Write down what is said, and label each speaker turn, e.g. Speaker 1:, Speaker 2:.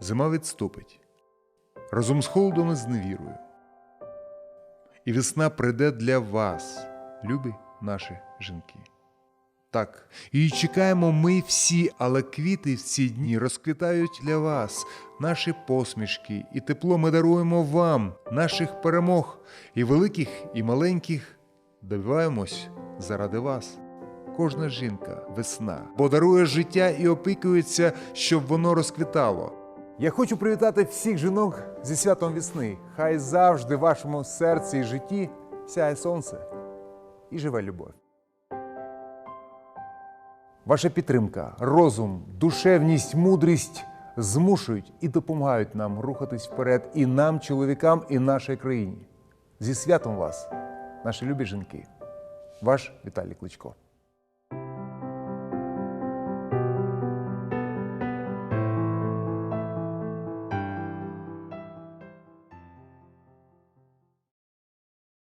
Speaker 1: Зима відступить разом з холодом і з невірою. І весна прийде для вас, любі наші жінки. Так, її чекаємо ми всі, але квіти в ці дні розквітають для вас, наші посмішки, і тепло ми даруємо вам, наших перемог, і великих, і маленьких добиваємось заради вас. Кожна жінка весна, бо дарує життя і опікується, щоб воно розквітало.
Speaker 2: Я хочу привітати всіх жінок зі святом весни. Хай завжди в вашому серці і житті сяє сонце і живе любов. Ваша підтримка, розум, душевність, мудрість змушують і допомагають нам рухатись вперед і нам, чоловікам, і нашій країні. Зі святом вас, наші любі жінки. Ваш Віталій Кличко.